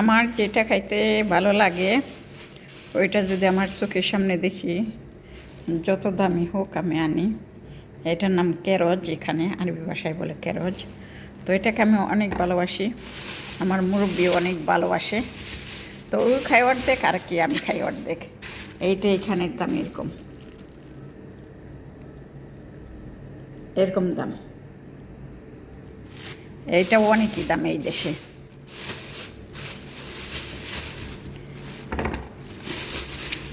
আমার যেটা খাইতে ভালো লাগে, ওইটা যদি আমার চোখের সামনে দেখি, যত দামি হোক আমি আনি। এটার নাম ক্যারজ, এখানে আরবি ভাষায় বলে ক্যারজ। তো এটাকে আমি অনেক ভালোবাসি। আমার মুরব্বী অনেক ভালোবাসে। তো ও খাই অর্ধেক আর কি, আমি খাই অর্ধেক। এইটা এখানের দাম এরকম। এরকম দাম। এইটাও অনেকই দাম এই দেশে।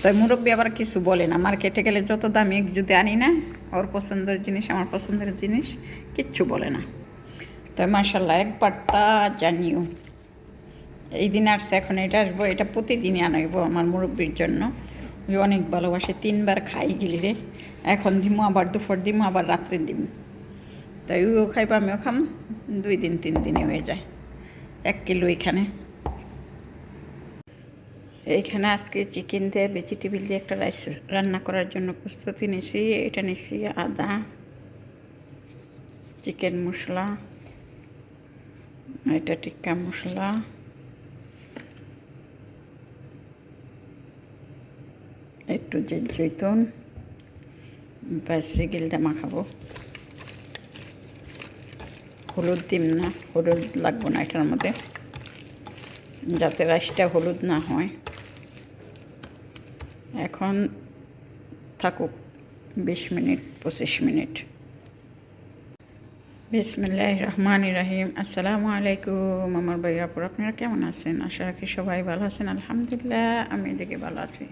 তাই মুরব্বী আবার কিছু বলে না। মার্কেটে গেলে যত দামি যদি আনি না, ওর পছন্দের জিনিস, আমার পছন্দের জিনিস কিচ্ছু বলে না। তাই মার্শাল্লাহ একবার তা জানিও। এই দিন আসছে, এখন এটা আসব, এটা প্রতিদিনই আনাইবো আমার মুরব্বীর জন্য। অনেক ভালোবাসে, তিনবার খাই গেলি রে। এখন দিমু, আবার দুপুর দিমু, আবার রাত্রে দিমু। তাই ওও খাইবো, আমিও খাম। দুই দিন, তিন দিনে হয়ে যায়। এক কিলো এখানে। এইখানে আজকে চিকেন দিয়ে ভেজিটেবিল দিয়ে একটা রাইস রান্না করার জন্য প্রস্তুতি নিয়েছি, এটা নিয়েছি আদা চিকেন মশলা, এটা টিক্কা মশলা, একটু যে জৈতুন ব্যাস গিলটা মাখাবো। হলুদ দিম না, হলুদ লাগবো না এটার মধ্যে, যাতে রাইসটা হলুদ না হয়। এখন থাকুক, বিশ মিনিট, পঁচিশ মিনিট। বিসমিল্লাহ রহমান রাহিম। আসসালামু আলাইকুম আমার ভাইয়াপুর আপনারা কেমন আছেন? আশা রাখি সবাই ভালো আছেন, আলহামদুলিল্লাহ, আমি এদিকে ভালো আছি।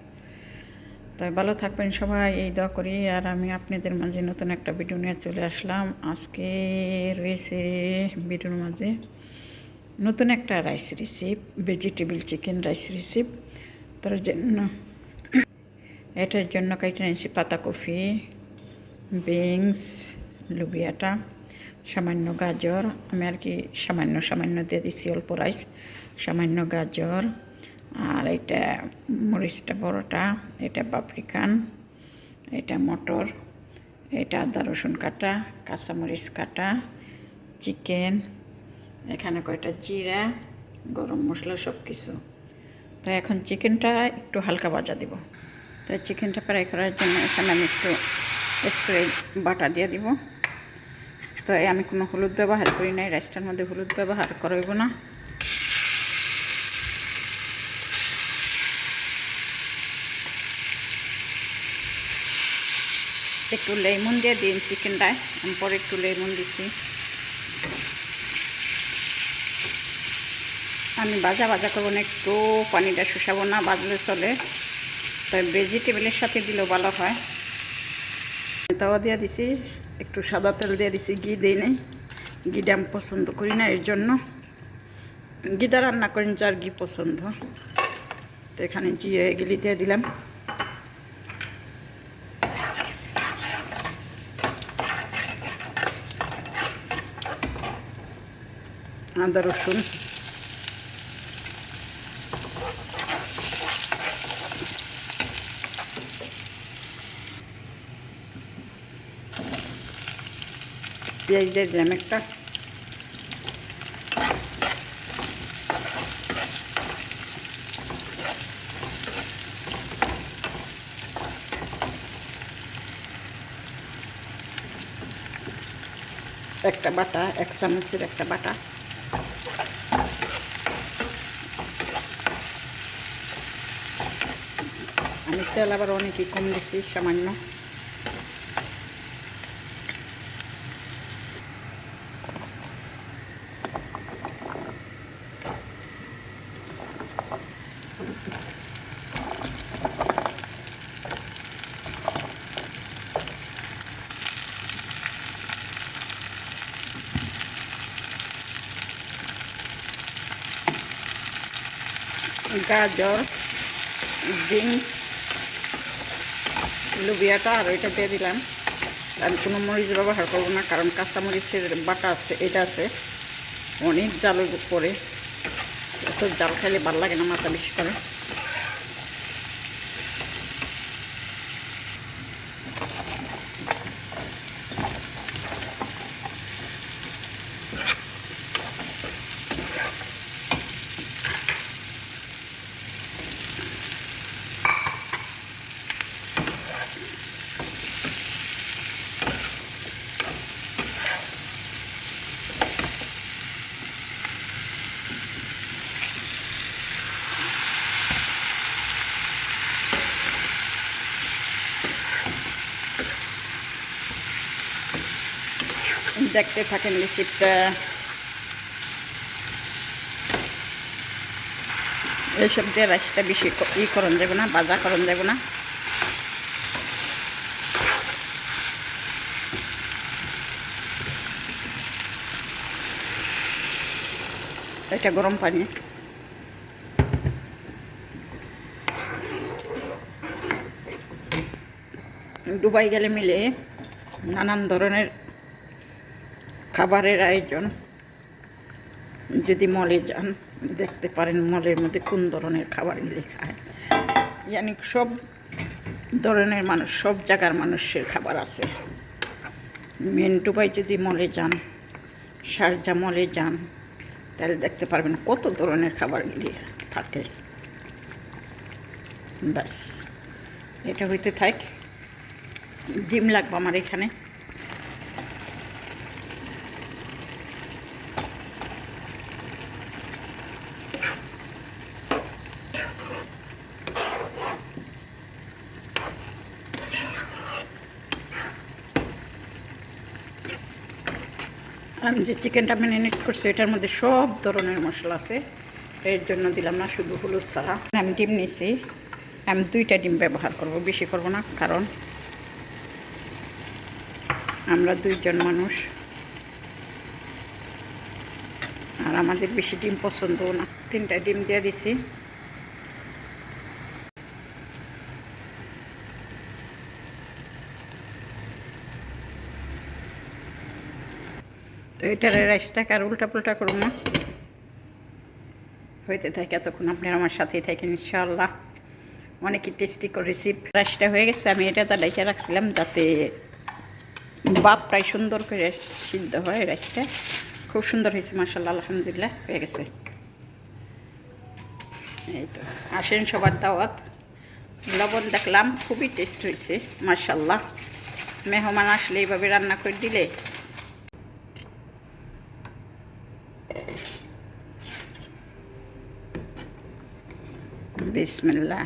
তাই ভালো থাকবেন সবাই, এই দোয়া করি। আর আমি আপনাদের মাঝে নতুন একটা ভিডিও নিয়ে চলে আসলাম। আজকে রয়েছে ভিডিওর মাঝে নতুন একটা rice recipe vegetable chicken rice recipe তার জন্য এটার জন্য কেটে নিয়েছি পাতাকপি বিনস, লুবিয়াটা, সামান্য গাজর, আমি আর কি সামান্য সামান্য দিয়ে দিছি অল্প রাইস, সামান্য গাজর, আর এটা মরিচটা বড়টা, এটা পাপরিকান, এটা মটর, এটা আদা রসুন কাটা, কাঁচামরিচ কাটা, চিকেন, এখানে কয়টা জিরা, গরম মশলা সব কিছু তো এখন চিকেনটা একটু হালকা ভাজা দিব। তো চিকেনটা ফ্রাই করার জন্য এখানে আমি একটু স্প্রে বাটা দিয়ে দিব। তো আমি কোনো হলুদ ব্যবহার করি নাই রাইসটার মধ্যে হলুদ ব্যবহার করব না। একটু লেমন দিয়ে দিন চিকেনটায়, আমি পরে একটু লেমন দিচ্ছি। আমি ভাজা ভাজা করব না, একটু পানিটা শুষাবো না বাজলে চলে। তাই ভেজিটেবলের সাথে দিলেও ভালো হয়। তাওয়া দিয়ে দিছি, একটু সাদা তেল দিয়ে দিছি, ঘি দিই নেই। ঘিটা আমি পছন্দ করি না, এর জন্য। ঘিটা রান্না করেন যার ঘি পছন্দ। তো এখানে জিরে গিলি দিয়ে দিলাম। আদা রসুন। পেঁয়াজ দিয়ে দিলাম একটা। একটা বাটা, এক চামচের একটা বাটা। আমি তেল আবার অনেকই কম দিচ্ছি, সামান্য। গাজর বিনস লুবিয়াটা আর ওইটা দিয়ে দিলাম। আমি কোনো মরিচ ব্যবহার করব না, কারণ কাঁচা মরিচের বাটা আছে, এটা আছে। অনেক জালের উপরে। এত জাল খাইলে ভালো লাগে না মাথা বেশি করে। দেখতে থাকেন রেসিপিটা এইসব দিয়ে রাইসটা বেশি ই করন যাবে না, বাজা করন যাবে না। এটা গরম পানি। দুবাই গেলে মিলে নানান ধরনের খাবারের আয়োজন। যদি মলে যান, দেখতে পারেন মলের মধ্যে কোন ধরনের খাবার খাবারগুলি খায় জানি সব ধরনের মানুষ, সব জায়গার মানুষের খাবার আছে। মেন দুবাই যদি মলে যান, শারজা মলে যান, তাহলে দেখতে পারবেন কত ধরনের খাবারগুলি থাকে। ব্যাস, এটা হইতে থাক। ডিম লাগবে আমার এখানে। আমি যে চিকেনটা ম্যারিনেট করছি, এটার মধ্যে সব ধরনের মশলা আছে। এর জন্য দিলাম না, শুধু হলুদ ছাড়া। আমি ডিম নিয়েছি। আমি দুইটা ডিম ব্যবহার করব, বেশি করব না, কারণ আমরা দুইজন মানুষ। আর আমাদের বেশি ডিম পছন্দও না। তিনটা ডিম দিয়ে দিছি। তো এটার রাইসটাকে আর উল্টা পুল্টা করুন না। হইতে থাকে এতক্ষণ আপনারা আমার সাথেই থাকেন, ইনশাআল্লাহ। অনেকই টেস্টি করে রেসিপি রাইসটা হয়ে গেছে, আমি এটা তা রাখছিলাম যাতে বাপ প্রায় সুন্দর করে সিদ্ধ হয় রাইসটা। খুব সুন্দর হয়েছে মার্শাল্লাহ আলহামদুলিল্লাহ, হয়ে গেছে। এই তো, আসেন সবার দাওয়াত। লবণ দেখলাম, খুবই টেস্ট হয়েছে মার্শাল্লাহ মেহমান আসলে এইভাবে রান্না করে দিলে বিসমিল্লাহ।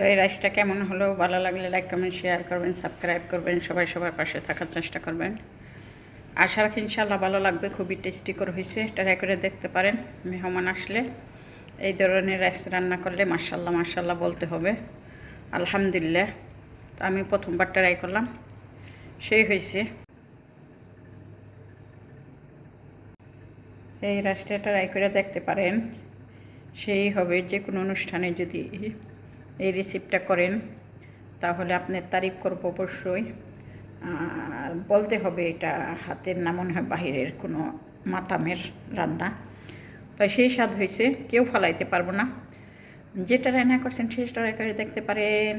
তো এই রাইসটা কেমন হলো? ভালো লাগলে লাইক কমেন্ট শেয়ার করবেন সাবস্ক্রাইব করবেন, সবাই সবার পাশে থাকার চেষ্টা করবেন। আশা রাখি ইনশাল্লাহ ভালো লাগবে, খুবই টেস্টি করে হয়েছে ট্রাই করে দেখতে পারেন, মেহমান আসলে। এই ধরনের রাইস রান্না করলে মার্শাল্লাহ মার্শাল্লাহ বলতে হবে। আলহামদুলিল্লাহ, তো আমি প্রথমবার ট্রাই করলাম, সেই হয়েছে। এই রাইসটা ট্রাই করে দেখতে পারেন, সেই হবে যে কোনো অনুষ্ঠানে যদি এই রেসিপিটা করেন। তাহলে আপনার তারিফ করব অবশ্যই। বলতে হবে এটা হাতের না, মনে হয় বাহিরের কোনো মাতামের রান্না। তো সেই স্বাদ হয়েছে, কেউ ফলাইতে পারব না। যেটা রান্না করছেন, সেটা করে দেখতে পারেন।